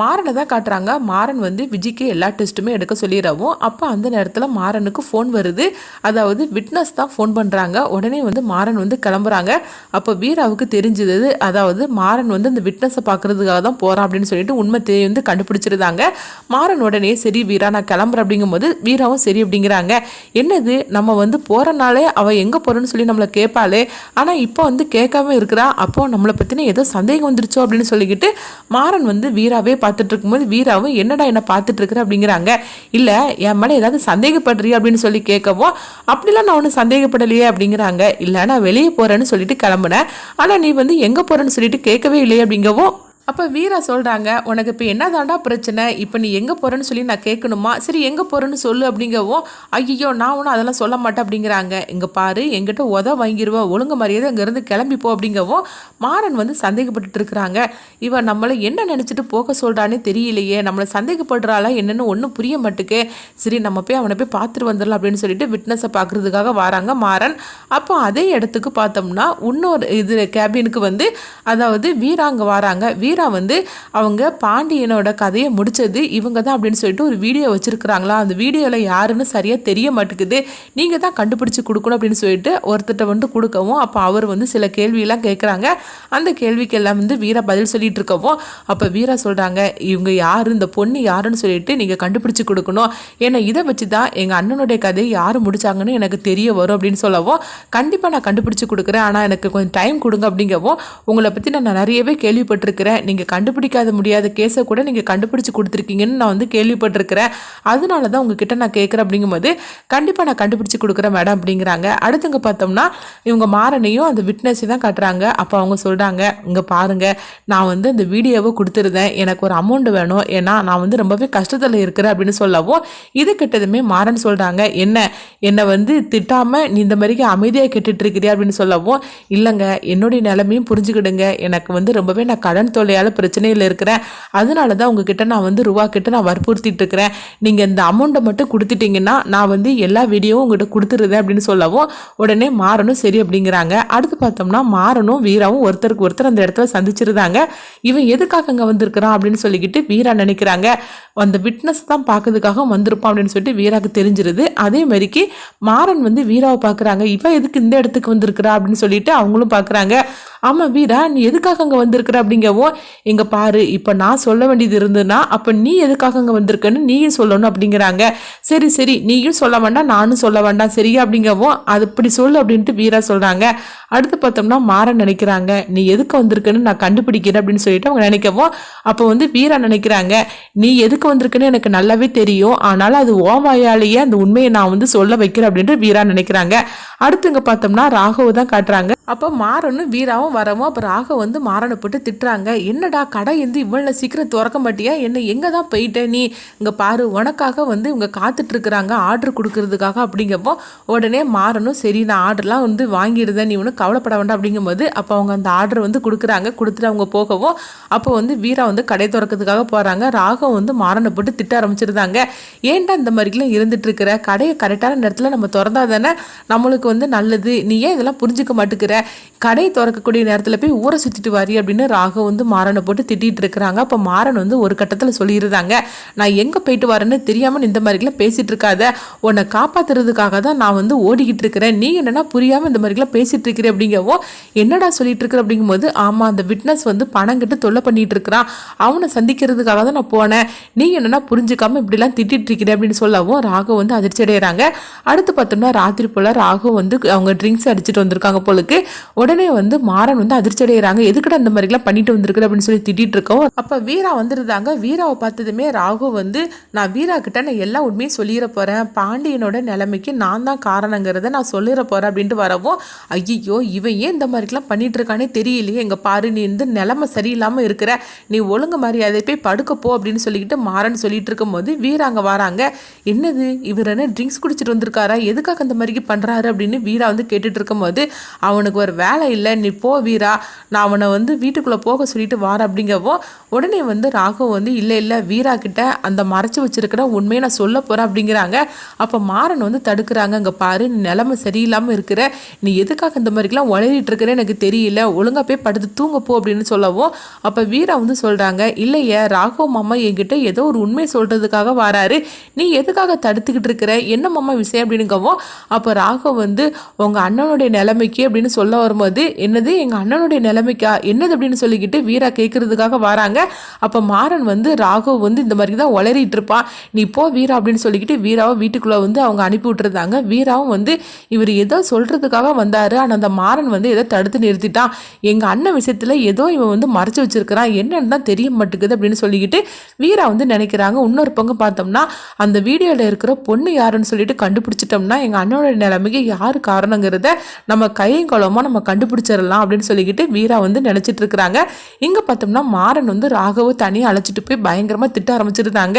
மாறனை தான் காட்டுறாங்க. மாறன் வந்து விஜய்க்கு எல்லா டெஸ்ட்டுமே எடுக்க சொல்லிடுறவும் அப்போ அந்த நேரத்தில் மாறனுக்கு ஃபோன் வருது. அதாவது விட்னஸ் தான் ஃபோன் பண்ணுறாங்க உடனே வந்து மாறன் வந்து கிளம்புறாங்க. அப்போ வீராவுக்கு தெரிஞ்சது அதாவது மாறன் வந்து அந்த விட்னஸை பார்க்கறதுக்காக தான் போகிறான் அப்படின்னு சொல்லிட்டு உண்மை வந்து கண்டுபிடிச்சிருந்தாங்க. மாறன் உடனே சரி வீரா நான் கிளம்புறேன் அப்படிங்கும்போது வீராவும் சரி அப்படிங்கிறாங்க. என்னது? நம்ம வந்து போகிறனாலே அவள் எங்கே போகிறோன்னு சொல்லி நம்மளை கேட்பாளே ஆனால் இப்போ வந்து கேட்காம இருக்கிறா. அப்போ நம்மளை பற்றின ஏதோ சந்தேகம் வந்துருச்சோ அப்படின்னு சொல்லிக்கிட்டு மாறன் வந்து வீராவே பார்த்துட்டு இருக்கும்போது வீராவும் என்னடா என்னை பார்த்துட்டு இருக்கிற அப்படிங்கிறாங்க. இல்லை என் மேலே ஏதாவது சந்தேகப்படுறியா? அப்படின்னு சொல்லி கேட்கவும் அப்படிலாம் நான் ஒன்றும் சந்தேகப்படலையே அப்படிங்கிறாங்க. இல்லை நான் வெளியே போகிறேன்னு சொல்லிட்டு கிளம்புனேன். ஆனால் நீ வந்து எங்கே போகிறேன்னு சொல்லிட்டு கேட்கவே இல்லையே அப்படிங்கவும் அப்போ வீரா சொல்கிறாங்க உனக்கு இப்போ என்ன தாண்டா பிரச்சனை? இப்போ நீ எங்கே போகிறேன்னு சொல்லி நான் கேட்கணுமா? சரி எங்கே போகிறேன்னு சொல்லு அப்படிங்கவும் ஐயோ நான் ஒன்றும் அதெல்லாம் சொல்ல மாட்டேன் அப்படிங்கிறாங்க. இங்கே பாரு எங்கிட்ட உத வாங்கிடுவோம் ஒழுங்கு மரியாதை அங்கேருந்து கிளம்பிப்போ அப்படிங்கவும் மாறன் வந்து சந்தேகப்பட்டுட்டு இருக்கிறாங்க. இவன் நம்மளை என்ன நினச்சிட்டு போக சொல்கிறானே தெரியலையே. நம்மளை சந்தேகப்படுறாளா என்னென்னு ஒன்றும் புரிய மாட்டுக்கு. சரி நம்ம போய் அவனை போய் பார்த்துட்டு வந்துடலாம் அப்படின்னு சொல்லிட்டு விட்னஸை பார்க்குறதுக்காக வராங்க மாறன். அப்போ அதே இடத்துக்கு பார்த்தோம்னா இன்னொரு இது கேபினுக்கு வந்து அதாவது வீராங்க வராங்க. வீர வந்து அவங்க பாண்டியனோட கதையை முடிச்சது இவங்க தான் அப்படின்னு சொல்லிட்டு ஒரு வீடியோ வச்சுருக்குறாங்களா? அந்த வீடியோவில் யாருன்னு சரியாக தெரிய மாட்டேங்குது. நீங்கள் தான் கண்டுபிடிச்சி கொடுக்கணும் அப்படின்னு சொல்லிட்டு ஒருத்தர்கிட்ட வந்து கொடுக்கவும் அப்போ அவர் வந்து சில கேள்வியெல்லாம் கேட்குறாங்க அந்த கேள்விக்கு எல்லாம் வந்து வீரா பதில் சொல்லிட்டு இருக்கவும் அப்போ வீரா சொல்கிறாங்க இவங்க யார்? இந்த பொண்ணு யாருன்னு சொல்லிட்டு நீங்கள் கண்டுபிடிச்சி கொடுக்கணும். ஏன்னா இதை வச்சு தான் எங்கள் அண்ணனுடைய கதையை யார் முடிச்சாங்கன்னு எனக்கு தெரிய வரும் அப்படின்னு சொல்லவும் கண்டிப்பாக நான் கண்டுபிடிச்சி கொடுக்குறேன். ஆனால் எனக்கு கொஞ்சம் டைம் கொடுங்க அப்படிங்கவும் உங்களை பற்றி நான் நிறையவே கேள்விப்பட்டிருக்கிறேன். நீங்கள் கண்டுபிடிக்காத முடியாத கேஸை கூட நீங்கள் கண்டுபிடிச்சி கொடுத்துருக்கீங்கன்னு நான் வந்து கேள்விப்பட்டிருக்கிறேன். அதனால தான் உங்ககிட்ட நான் கேட்குறேன் அப்படிங்கும்போது கண்டிப்பாக நான் கண்டுபிடிச்சி கொடுக்குறேன் மேடம் அப்படிங்கிறாங்க. அடுத்தவங்க பார்த்தோம்னா இவங்க மாறனையும் அந்த விட்னஸை தான் காட்டுறாங்க. அப்போ அவங்க சொல்கிறாங்க இங்கே பாருங்க நான் வந்து இந்த வீடியோவை கொடுத்துருந்தேன். எனக்கு ஒரு அமௌண்ட் வேணும். ஏன்னா நான் வந்து ரொம்பவே கஷ்டத்தில் இருக்கிறேன் அப்படின்னு சொல்லவும் இது கிட்டதுமே மாறன் சொல்கிறாங்க என்ன? என்னை வந்து திட்டாமல் நீ இந்த மாதிரிக்கு அமைதியாக கேட்டுட்டு இருக்கிறியா? அப்படின்னு சொல்லவும் இல்லைங்க என்னுடைய நிலைமையும் புரிஞ்சுக்கிடுங்க. எனக்கு வந்து ரொம்பவே நான் கடன் வேலை பிரச்சனையில் இருக்கிறேன். அதனால தான் உங்ககிட்ட நான் வந்து ரூபா கிட்ட நான் வற்புறுத்திட்டு இருக்கிறேன். நீங்கள் இந்த அமௌண்ட்டை மட்டும் கொடுத்துட்டீங்கன்னா நான் வந்து எல்லா வீடியோவும் உங்ககிட்ட கொடுத்துருதேன் அப்படின்னு சொல்லவும் உடனே மாறனும் சரி அப்படிங்கிறாங்க. அடுத்து பார்த்தோம்னா மாறனும் வீராவும் ஒருத்தருக்கு ஒருத்தர் அந்த இடத்துல சந்திச்சிருந்தாங்க. இவன் எதுக்காக அங்கே வந்திருக்கிறான் அப்படின்னு சொல்லிக்கிட்டு வீரா நினைக்கிறாங்க. அந்த விட்னஸ் தான் பார்க்கறதுக்காக வந்திருப்பான் அப்படின்னு சொல்லிட்டு வீராக்கு தெரிஞ்சிருது. அதே மாதிரிக்கு மாறன் வந்து வீராவை பார்க்குறாங்க. இவன் எதுக்கு இந்த இடத்துக்கு வந்திருக்கிறா அப்படின்னு சொல்லிட்டு அவங்களும் பார்க்குறாங்க. ஆமாம் வீரா நீ எதுக்காக அங்கே வந்திருக்கிற அப்படிங்கவும் இங்கே பாரு இப்போ நான் சொல்ல வேண்டியது இருந்ததுன்னா அப்போ நீ எதுக்காக அங்கே வந்திருக்கன்னு நீயும் சொல்லணும் அப்படிங்கிறாங்க. சரி சரி நீயும் சொல்ல வேண்டாம் நானும் சொல்ல வேண்டாம் சரியா அப்படிங்கவும் அது இப்படி சொல்லு அப்படின்ட்டு வீரா சொல்கிறாங்க அடுத்து பார்த்தோம்னா மாறன் நினைக்கிறாங்க. நீ எதுக்கு வந்திருக்கன்னு நான் கண்டுபிடிக்கிறேன் அப்படின்னு சொல்லிட்டு அவங்க நினைக்கவும் அப்போ வந்து வீரா நினைக்கிறாங்க நீ எதுக்கு வந்திருக்குன்னு எனக்கு நல்லாவே தெரியும். ஆனாலும் அது ஓமாயாலேயே அந்த உண்மையை நான் வந்து சொல்ல வைக்கிறேன் அப்படின்ட்டு வீரா நினைக்கிறாங்க. அடுத்து இங்கே பார்த்தோம்னா ராகவ தான் காட்டுறாங்க. அப்போ மாறனும் வீராவும் வரவும் அப்போ ராகவ வந்து மாறனை போட்டு திட்டுறாங்க. என்னடா கடை வந்து இவ்வளோ சீக்கிரம் திறக்க மாட்டியா? என்ன எங்கே தான் போயிட்ட நீ? இங்கே பாரு உனக்காக வந்து இவங்க காத்துட்ருக்குறாங்க ஆர்டர் கொடுக்கறதுக்காக அப்படிங்கப்போ உடனே மாறணும். சரி நான் ஆர்டர்லாம் வந்து வாங்கிடுதேன் நீ ஒன்றும் கவலைப்பட வேண்டாம் அப்படிங்கும்போது அப்போ அவங்க அந்த ஆர்டர் வந்து கொடுக்குறாங்க. கொடுத்துட்டு அவங்க போகவும் அப்போ வந்து வீரா வந்து கடை திறக்கிறதுக்காக போகிறாங்க ராகம் வந்து மாறனை போட்டு திட்ட ஆரம்பிச்சிருந்தாங்க. ஏன்டா இந்த மாதிரிலாம் இருந்துட்டு இருக்கிற? கடையை கரெக்டான நேரத்தில் நம்ம திறந்தா தானே நம்மளுக்கு வந்து நல்லது. நீ ஏன் இதெல்லாம் புரிஞ்சுக்க மாட்டேங்கிற கடை திறக்கக்கூடிய நேரத்தில் போய் ஊரை சுற்றிட்டு வாரி அப்படின்னு ராகம் வந்து மாறனை போட்டு திட்டிகிட்டு இருக்கிறாங்க. அப்போ மாறன் வந்து ஒரு கட்டத்தில் சொல்லியிருந்தாங்க நான் எங்கே போயிட்டு வரேன்னு தெரியாமல் இந்த மாதிரிலாம் பேசிகிட்டு இருக்காத. உன்னை காப்பாற்றுறதுக்காக தான் நான் வந்து ஓடிக்கிட்டு இருக்கிறேன். நீ என்னென்னா புரியாமல் இந்த மாதிரிலாம் பேசிகிட்டு இருக்கிற அப்படிங்கவோ என்னடா சொல்லிட்டு இருக்கிற? அப்படிங்கும்போது ஆமாம் அந்த விட்னஸ் வந்து பணம் கிட்ட தொல்லை பண்ணிட்டு இருக்கிறான். அவனை சந்திக்கிறதுக்காக தான் நான் போனேன். நீ என்னென்னா புரிஞ்சுக்காமல் இப்படிலாம் திட்டிகிட்டு இருக்கிற? அப்படின்னு சொல்லவும் ராகவ் வந்து அதிர்ச்சி அடைகிறாங்க அடுத்து பார்த்தோம்னா ராத்திரி போல் ராகவ் வந்து அவங்க ட்ரிங்க்ஸ் அடிச்சுட்டு வந்திருக்காங்க போலுக்கு. உடனே வந்து மாறன் வந்து அதிர்ச்சி அடைகிறாங்க எதுக்கடா இந்த மாதிரிலாம் பண்ணிட்டு வந்திருக்கிற? அப்படின்னு சொல்லி திட்டிகிட்டு இருக்கோம் அப்போ வீரா வந்துருந்தாங்க. வீராவை பார்த்ததுமே ராகு வந்து நான் வீரா கிட்ட நான் எல்லா உண்மையும் சொல்லிட போகிறேன் பாண்டியனோட நிலைமைக்கு நான் தான் காரணங்கிறத நான் சொல்லிட போகிறேன் அப்படின்ட்டு வரவும் ஐயோ இவன் ஏன் இந்த மாதிரிலாம் பண்ணிட்டு இருக்கானே தெரியலையே. எங்கள் பாரு நீ இந்த நிலைமை சரியில்லாமல் இருக்கிற. நீ ஒழுங்கு மரியாதை போய் படுக்க போ அப்படின்னு சொல்லிக்கிட்டு மாறன்னு சொல்லிட்டு இருக்கும்போது வீரா அங்கே வராங்க. என்னது? இவர் என்ன ட்ரிங்க்ஸ் குடிச்சிட்டு வந்திருக்காரா? எதுக்காக அந்த மாதிரி பண்ணுறாரு அப்படின்னு வீரா வந்து கேட்டுட்டு இருக்கும்போது அவனுக்கு ஒரு வேலை இல்லை. நீ போ வீரா. நான் அவனை வந்து வீட்டுக்குள்ளே போக சொல்லிட்டு வார அப்படிங்கவோ உடனே வந்து ராகவ் வந்து இல்லை இல்லை வீரா கிட்ட அந்த மறைச்சி வச்சிருக்கிற உண்மையை நான் சொல்ல போகிறேன் அப்படிங்கிறாங்க. அப்போ மாறன் வந்து தடுக்கிறாங்க. அங்கே பாரு நிலமை நிலைமை சரியில்லாமல் இருக்கிற நீ எதுக்காக இந்த மாதிரிலாம் உளறிட்டு இருக்கிறேன்னு எனக்கு தெரியல. ஒழுங்கா போய் படுத்து தூங்க போ அப்படின்னு சொல்லவும் அப்போ வீரா வந்து சொல்கிறாங்க இல்லையே ராகவ் மாமா என்கிட்ட ஏதோ ஒரு உண்மை சொல்கிறதுக்காக வராரு. நீ எதுக்காக தடுத்துக்கிட்டு இருக்கிற? என்ன மாமா விஷயம்? அப்படின்னுங்கவும் அப்போ ராகவ் வந்து உங்கள் அண்ணனுடைய நிலைமைக்கு அப்படின்னு சொல்ல வரும்போது என்னது? எங்கள் அண்ணனுடைய நிலைமைக்கா? என்னது? அப்படின்னு சொல்லிக்கிட்டு வீரா கேட்கறதுக்காக வராங்க. அப்போ மாறன் வந்து ராகவ் வந்து இந்த மாதிரி தான் உளறிட்டு இருப்பான் நீ போ வீரா அப்படின்னு சொல்லிக்கிட்டு வீராவை வீட்டுக்குள்ளே வந்து அவங்க அனுப்பி விட்டுருந்தாங்க. வீராவும் வந்து இவர் ஏதோ சொல்கிறதுக்காக வந்தார். ஆனால் அந்த மாறன் வந்து ஏதோ தடுத்து நிறுத்திட்டான். எங்கள் அண்ணன் விஷயத்தில் ஏதோ இவன் வந்து மறைச்சு வச்சிருக்கிறான். என்னன்னு தான் தெரிய மாட்டேங்குது அப்படின்னு சொல்லிக்கிட்டு வீரா வந்து நினைக்கிறாங்க. இன்னொரு பங்கு பார்த்தோம்னா அந்த வீடியோவில் இருக்கிற பொண்ணு யாருன்னு சொல்லிட்டு கண்டுபிடிச்சிட்டோம்னா எங்கள் அண்ணனோட நிலைமைக்கு யார் காரணங்கிறத நம்ம கையும் குளமாக நம்ம கண்டுபிடிச்சிடலாம் அப்படின்னு சொல்லிக்கிட்டு வீரா வந்து நினச்சிட்டு இருக்கிறாங்க. இங்கே பார்த்தோம்னா மாறன் வந்து ராகவை தனியாக அழைச்சிட்டு போய் பயங்கரமாக திட்ட ஆரம்பிச்சிருந்தாங்க.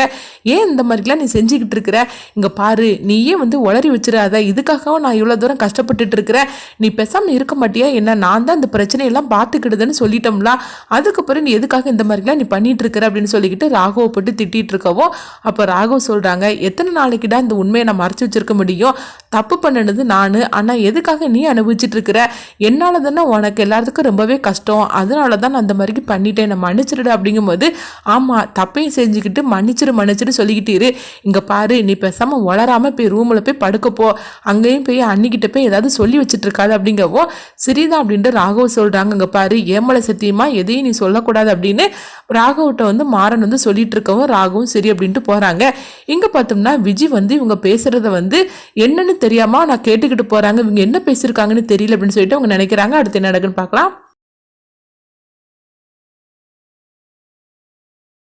ஏன் இந்த மாதிரிலாம் நீ செஞ்சுக்கிட்டு இருக்கிற? இங்கே பாரு நீயே வந்து உளறி வச்சிடாத இதுக்காகவும் நான் இவ்வளோ தூரம் கஷ்டப்பட்டுட்டு இருக்கிறேன். நீ பேசாமல் இருக்க மாட்டியா என்ன? நான் தான் இந்த பிரச்சனையெல்லாம் பார்த்துக்கிடுதுன்னு சொல்லிட்டோம்ல. அதுக்கப்புறம் நீ எதுக்காக இந்த மாதிரிலாம் நீ பண்ணிட்டு இருக்கிற அப்படின்னு சொல்லிக்கிட்டு ராகவை போட்டு திட்டிட்டு இருக்கவோ அப்போ ராகவ் சொல்கிறாங்க எத்தனை நாளைக்குடா இந்த உண்மையை நான் மறைச்சி வச்சிருக்க முடியும்? தப்பு பண்ணினது நான். ஆனால் எதுக்காக நீ அனுபவிச்சுட்டு இருக்கிற? என்னால் தானே உனக்கு எல்லாத்துக்கும் ரொம்பவே கஷ்டம். அதனால தான் நான் அந்த மாதிரி பண்ணிட்டேன் நான் மன்னிச்சிருடு அப்படிங்கும்போது ஆமாம் தப்பையும் செஞ்சுக்கிட்டு மன்னிச்சிரு மன்னிச்சிரு சொல்லிக்கிட்டு இரு. இங்கே பாரு நீ பேசாமல் வளராமல் போய் ரூமில் போய் படுக்கப்போ அங்கேயும் போய் அன்னிக்கிட்ட போய் ஏதாவது சொல்லி வச்சுட்டு இருக்காது அப்படிங்கவோ சரிதான் அப்படின்ட்டு ராகவ் சொல்கிறாங்க இங்கே பாரு ஏமலை சத்தியமாக எதையும் நீ சொல்லக்கூடாது அப்படின்னு ராகவ்கிட்ட வந்து மாறன் வந்து சொல்லிட்டு இருக்கவும் ராகவும் சரி அப்படின்ட்டு போகிறாங்க இங்கே பார்த்தோம்னா விஜய் வந்து இவங்க பேசுகிறத வந்து என்னன்னு தெரியாமல் நான் கேட்டுக்கிட்டு போகிறாங்க இவங்க என்ன பேசியிருக்காங்கன்னு தெரியல அப்படின்னு சொல்லிட்டு அவங்க நினைக்கிறாங்க. அடுத்து என்ன நடக்குன்னு பார்க்கலாம்.